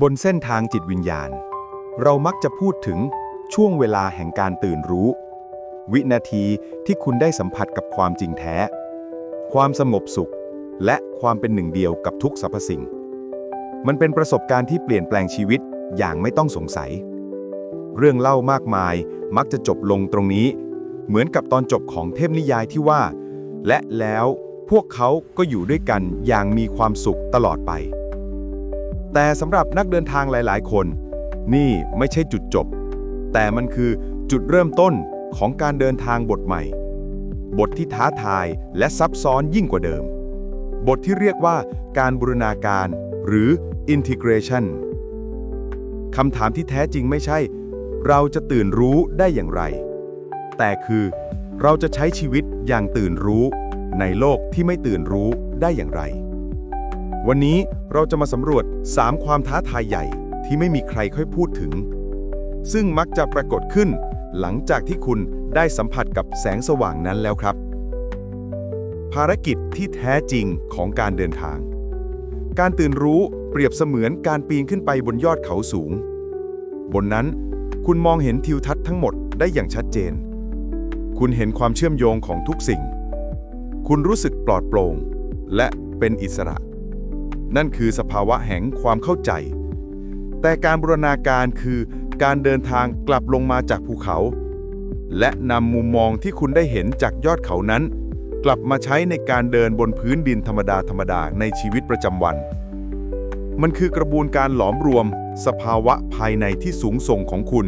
บนเส้นทางจิตวิญญาณ เรามักจะพูดถึงช่วงเวลาแห่งการตื่นรู้ วินาทีที่คุณได้สัมผัสกับความจริงแท้ ความสงบสุข และความเป็นหนึ่งเดียวกับทุกสรรพสิ่ง มันเป็นประสบการณ์ที่เปลี่ยนแปลงชีวิตอย่างไม่ต้องสงสัย เรื่องเล่ามากมายมักจะจบลงตรงนี้ เหมือนกับตอนจบของเทพนิยายที่ว่า และแล้วพวกเขาก็อยู่ด้วยกันอย่างมีความสุขตลอดไป แต่สำหรับนักเดินทางหลาย ๆ คน นี่ไม่ใช่จุดจบ แต่มันคือจุดเริ่มต้นของการเดินทางบทใหม่ บทที่ท้าทายและซับซ้อนยิ่งกว่าเดิม บทที่เรียกว่าการบูรณาการหรือ integration คำถามที่แท้จริงไม่ใช่ เราจะตื่นรู้ได้อย่างไร แต่คือเราจะใช้ชีวิตอย่างตื่นรู้ในโลกที่ไม่ตื่นรู้ได้อย่างไร วันนี้เราจะมาสำรวจ 3 ความท้าทายใหญ่ที่ไม่มีใครค่อยพูดถึง ซึ่งมักจะปรากฏขึ้น หลังจากที่คุณได้สัมผัสกับแสงสว่างนั้นแล้วครับ ภารกิจที่แท้จริงของการเดินทาง การตื่นรู้เปรียบเสมือนการปีนขึ้นไปบนยอดเขาสูง บนนั้นคุณมองเห็นทิวทัศน์ทั้งหมดได้อย่างชัดเจน คุณเห็นความเชื่อมโยงของทุกสิ่ง คุณรู้สึกปลอดโปร่งและเป็นอิสระ นั่นคือสภาวะแห่งความเข้าใจ แต่การบูรณาการคือการเดินทางกลับลงมาจากภูเขา และนำมุมมองที่คุณได้เห็นจากยอดเขานั้น กลับมาใช้ในการเดินบนพื้นดินธรรมดาธรรมดาในชีวิตประจำวัน มันคือกระบวนการหลอมรวม สภาวะภายในที่สูงส่งของคุณ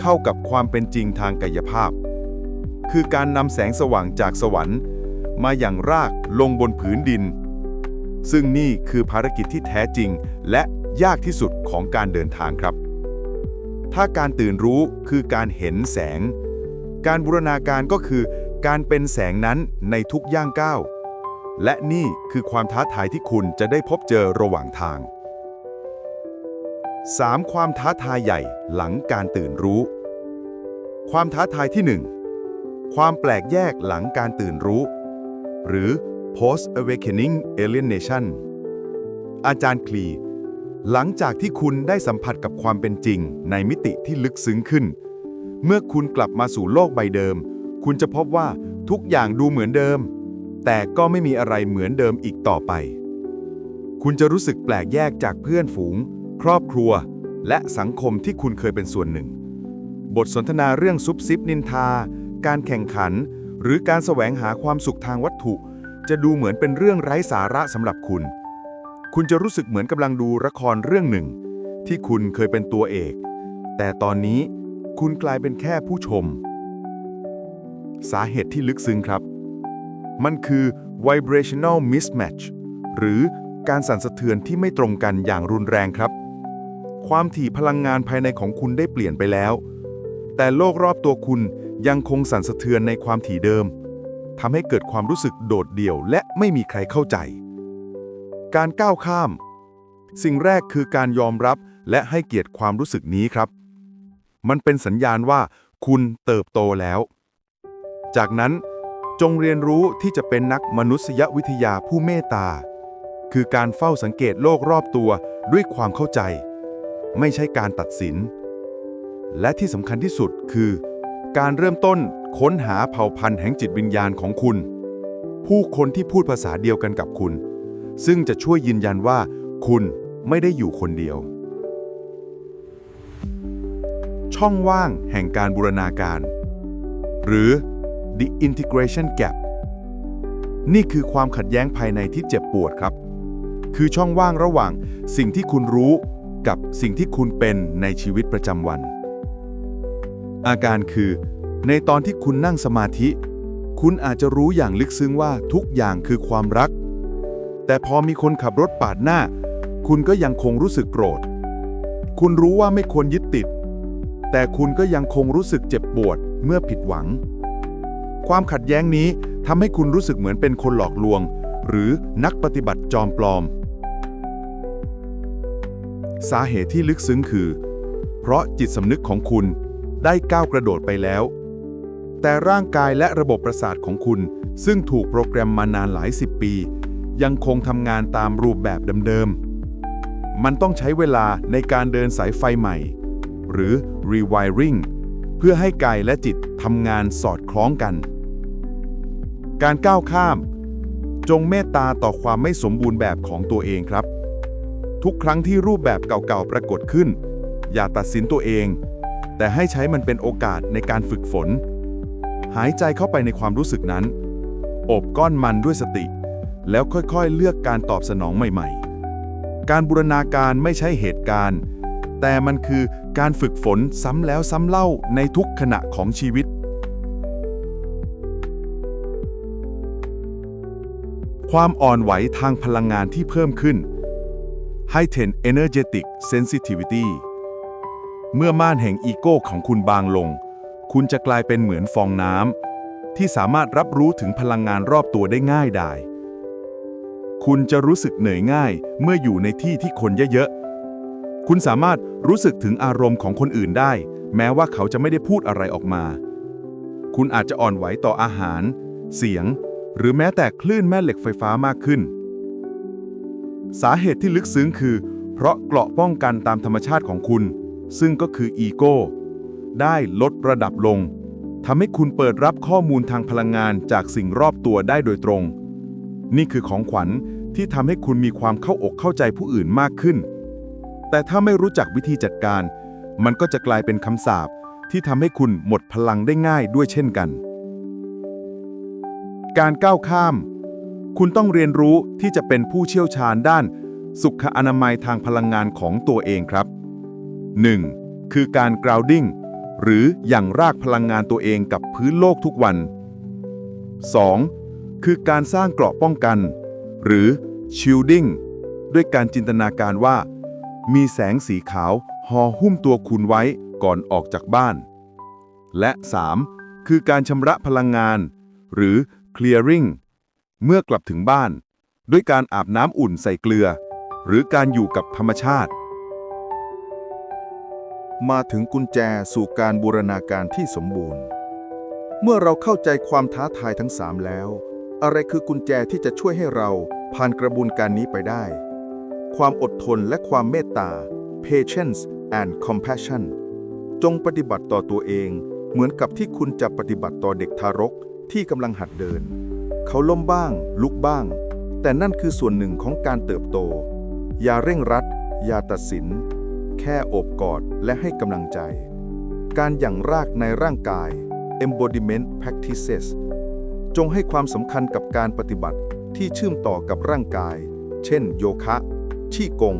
เข้ากับความเป็นจริงทางกายภาพ คือการนำแสงสว่างจากสวรรค์ มาอย่างรากลงบนผืนดิน ซึ่งนี่คือภารกิจที่แท้จริง และยากที่สุดของการเดินทางครับ ถ้าการตื่นรู้คือการเห็นแสง การบูรณาการก็คือการเป็นแสงนั้นในทุกย่างก้าว และนี่คือความท้าทายที่คุณจะได้พบเจอระหว่างทาง 3. ความท้าทายใหญ่หลังการตื่นรู้ ความท้าทายที่ 1 ความแปลกแยกหลังการตื่นรู้ หรือ post awakening alienation อาจารย์คลี หลังจากที่คุณได้สัมผัสกับความเป็นจริงในมิติที่ลึกซึ้งขึ้น เมื่อคุณกลับมาสู่โลกใบเดิม คุณจะพบว่าทุกอย่างดูเหมือนเดิม แต่ก็ไม่มีอะไรเหมือนเดิมอีกต่อไป คุณจะรู้สึกแปลกแยกจากเพื่อนฝูง ครอบครัว และสังคมที่คุณเคยเป็นส่วนหนึ่ง บทสนทนาเรื่องซุบซิบนินทา การแข่งขัน หรือการแสวงหาความสุขทางวัตถุ จะดูเหมือนเป็นเรื่องไร้สาระสำหรับคุณ คุณจะรู้สึกเหมือนกำลังดูละครเรื่องหนึ่ง ที่คุณเคยเป็นตัวเอก แต่ตอนนี้คุณกลายเป็นแค่ผู้ชม สาเหตุที่ลึกซึ้งครับ มันคือ vibrational mismatch หรือการสั่นสะเทือนที่ไม่ตรงกันอย่างรุนแรงครับ ความถี่พลังงานภายในของคุณได้เปลี่ยนไปแล้ว แต่โลกรอบตัวคุณยังคงสั่นสะเทือนในความถี่เดิม ทำให้เกิดความรู้สึกโดดเดี่ยวและไม่มีใครเข้าใจ การก้าวข้าม สิ่งแรกคือการยอมรับและให้เกียรติความรู้สึกนี้ครับ มันเป็นสัญญาณว่าคุณเติบโตแล้ว จากนั้นจงเรียนรู้ที่จะเป็นนักมนุษยวิทยาผู้เมตตา คือการเฝ้าสังเกตโลกรอบตัวด้วยความเข้าใจ ไม่ใช่การตัดสิน และที่สำคัญที่สุดคือ การเริ่มต้น ค้นหาเผ่าพันธุ์แห่งจิตวิญญาณของคุณ ผู้คนที่พูดภาษาเดียวกันกับคุณ ซึ่งจะช่วยยืนยันว่า คุณไม่ได้อยู่คนเดียว ช่องว่างแห่งการบูรณาการ หรือ the integration gap นี่คือความขัดแย้งภายในที่เจ็บปวดครับ คือช่องว่างระหว่างสิ่งที่คุณรู้กับสิ่งที่คุณเป็นในชีวิตประจำวัน อาการคือ ในตอนที่คุณนั่งสมาธิ คุณอาจจะรู้อย่างลึกซึ้งว่าทุกอย่างคือความรัก แต่พอมีคนขับรถปาดหน้า คุณก็ยังคงรู้สึกโกรธ คุณรู้ว่าไม่ควรยึดติด แต่คุณก็ยังคงรู้สึกเจ็บปวดเมื่อผิดหวัง ความขัดแย้งนี้ทำให้คุณรู้สึกเหมือนเป็นคนหลอกลวง หรือนักปฏิบัติจอมปลอม สาเหตุที่ลึกซึ้งคือ เพราะจิตสำนึกของคุณได้ก้าวกระโดดไปแล้ว แต่ร่างกายและระบบประสาทของคุณ ซึ่งถูกโปรแกรมมานานหลายสิบปี ยังคงทำงานตามรูปแบบเดิมๆ มันต้องใช้เวลาในการเดินสายไฟใหม่ หรือ rewiring เพื่อให้กายและจิตทำงานสอดคล้องกัน การก้าวข้าม จงเมตตาต่อความไม่สมบูรณ์แบบของตัวเองครับ ทุกครั้งที่รูปแบบเก่าๆ ปรากฏขึ้น อย่าตัดสินตัวเอง แต่ให้ใช้มันเป็นโอกาสในการฝึกฝน หายใจเข้าไปในความรู้สึกนั้น อบก้อนมันด้วยสติ แล้วค่อยๆ เลือกการตอบสนองใหม่ๆ การบูรณาการไม่ใช่เหตุการณ์ แต่มันคือการฝึกฝนซ้ำแล้วซ้ำเล่าในทุกขณะของชีวิต ความอ่อนไหวทางพลังงานที่เพิ่มขึ้น Heightened Energetic Sensitivity เมื่อม่านแห่งอีโก้ของคุณบางลง คุณจะกลายเป็นเหมือนฟองน้ำที่สามารถรับรู้ถึงพลังงานรอบตัวได้ง่ายดายคุณจะรู้สึกเหนื่อยง่ายเมื่ออยู่ในที่ที่คนเยอะๆ คุณสามารถรู้สึกถึงอารมณ์ของคนอื่นได้ แม้ว่าเขาจะไม่ได้พูดอะไรออกมา คุณอาจจะอ่อนไหวต่ออาหาร เสียง หรือแม้แต่คลื่นแม่เหล็กไฟฟ้ามากขึ้น สาเหตุที่ลึกซึ้งคือ เพราะเกราะป้องกันตามธรรมชาติของคุณ ซึ่งก็คืออีโก้ ได้ลดระดับลงทำให้คุณเปิดรับข้อมูลทางพลังงานจากสิ่งรอบตัวได้โดยตรง นี่คือของขวัญที่ทำให้คุณมีความเข้าอกเข้าใจผู้อื่นมากขึ้น แต่ถ้าไม่รู้จักวิธีจัดการ มันก็จะกลายเป็นคำสาปที่ทำให้คุณหมดพลังได้ง่ายด้วยเช่นกัน การก้าวข้าม คุณต้องเรียนรู้ที่จะเป็นผู้เชี่ยวชาญด้าน สุขอนามัยทางพลังงานของตัวเองครับ 1. คือการ grounding หรืออย่างรากพลังงานตัวเองกับพื้นโลกทุกวัน 2. คือการสร้างเกราะป้องกัน หรือ shielding ด้วยการจินตนาการว่า มีแสงสีขาวห่อหุ้มตัวคุณไว้ก่อนออกจากบ้าน และ 3. คือการชำระพลังงาน หรือ clearing เมื่อกลับถึงบ้าน ด้วยการอาบน้ำอุ่นใส่เกลือ หรือการอยู่กับธรรมชาติ มาถึงกุญแจสู่การบูรณาการที่สมบูรณ์ เมื่อเราเข้าใจความท้าทายทั้งสามแล้ว อะไรคือกุญแจที่จะช่วยให้เราผ่านกระบวนการนี้ไปได้ ความอดทนและความเมตตา patience and compassion จงปฏิบัติต่อตัวเอง เหมือนกับที่คุณจะปฏิบัติต่อเด็กทารกที่กำลังหัดเดิน เขาล้มบ้าง ลุกบ้าง แต่นั่นคือส่วนหนึ่งของการเติบโต อย่าเร่งรัด อย่าตัดสิน แค่โอบกอดและให้กำลังใจ การหยั่งรากในร่างกาย embodiment practices จงให้ความสำคัญกับการปฏิบัติที่เชื่อมต่อกับร่างกาย เช่น โยคะ ชี่กง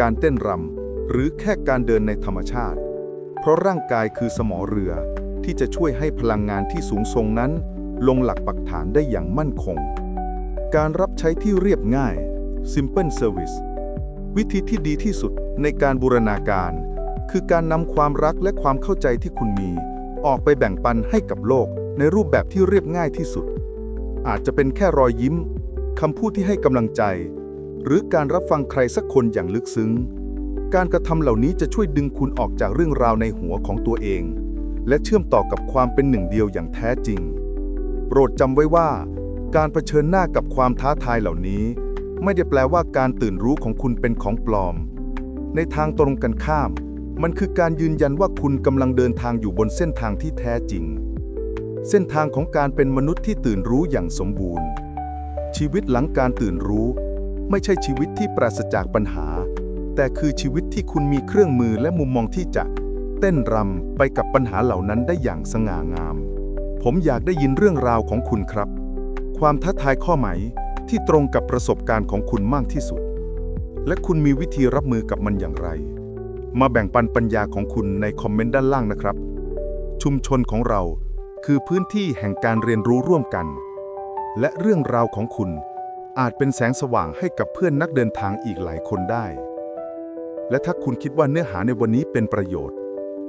การเต้นรำ หรือแค่การเดินในธรรมชาติ เพราะร่างกายคือสมอเรือที่จะช่วยให้พลังงานที่สูงทรงนั้น ลงหลักปักฐานได้อย่างมั่นคง การรับใช้ที่เรียบง่าย simple service วิธีที่ดีที่สุดในการบูรณาการ คือการนำความรักและความเข้าใจที่คุณมี ออกไปแบ่งปันให้กับโลกในรูปแบบที่เรียบง่ายที่สุด อาจจะเป็นแค่รอยยิ้มคำพูดที่ให้กำลังใจ หรือการรับฟังใครสักคนอย่างลึกซึ้ง การกระทำเหล่านี้จะช่วยดึงคุณออกจากเรื่องราวในหัวของตัวเอง และเชื่อมต่อกับความเป็นหนึ่งเดียวอย่างแท้จริง โปรดจำไว้ว่า การเผชิญหน้ากับความท้าทายเหล่านี้ ไม่ได้แปลว่าการตื่นรู้ของคุณเป็นของปลอม ในทางตรงกันข้าม มันคือการยืนยันว่าคุณกำลังเดินทางอยู่บนเส้นทางที่แท้จริง เส้นทางของการเป็นมนุษย์ที่ตื่นรู้อย่างสมบูรณ์ ชีวิตหลังการตื่นรู้ ไม่ใช่ชีวิตที่ปราศจากปัญหา แต่คือชีวิตที่คุณมีเครื่องมือและมุมมองที่จะเต้นรำไปกับปัญหาเหล่านั้นได้อย่างสง่างาม ผมอยากได้ยินเรื่องราวของคุณครับ ความท้าทายข้อไหม ที่ตรงกับประสบการณ์ของคุณมากที่สุด และคุณมีวิธีรับมือกับมันอย่างไร มาแบ่งปันปัญญาของคุณในคอมเมนต์ด้านล่างนะครับ ชุมชนของเราคือพื้นที่แห่งการเรียนรู้ร่วมกัน และเรื่องราวของคุณอาจเป็นแสงสว่างให้กับเพื่อนนักเดินทางอีกหลายคนได้ และถ้าคุณคิดว่าเนื้อหาในวันนี้เป็นประโยชน์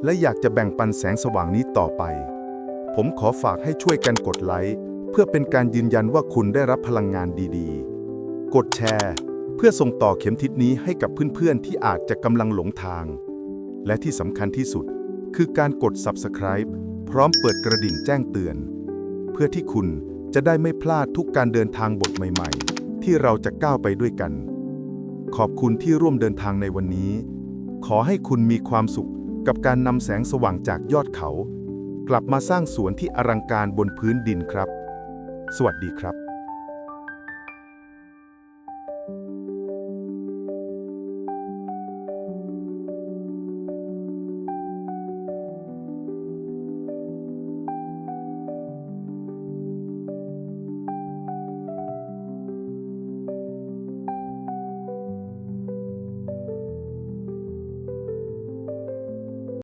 และอยากจะแบ่งปันแสงสว่างนี้ต่อไป ผมขอฝากให้ช่วยกันกดไลค์ เพื่อเป็นการยืนยันว่าคุณได้รับพลังงานดีๆ กดแชร์ เพื่อส่งต่อเข็มทิศนี้ให้กับเพื่อนๆ ที่อาจจะกำลังหลงทาง และที่สำคัญที่สุด คือการกด Subscribe พร้อมเปิดกระดิ่งแจ้งเตือน เพื่อที่คุณจะได้ไม่พลาดทุกการเดินทางบทใหม่ๆ ที่เราจะก้าวไปด้วยกัน ขอบคุณที่ร่วมเดินทางในวันนี้ ขอให้คุณมีความสุขกับการนำแสงสว่างจากยอดเขา กลับมาสร้างสวนที่อลังการบนพื้นดินครับ สวัสดีครับ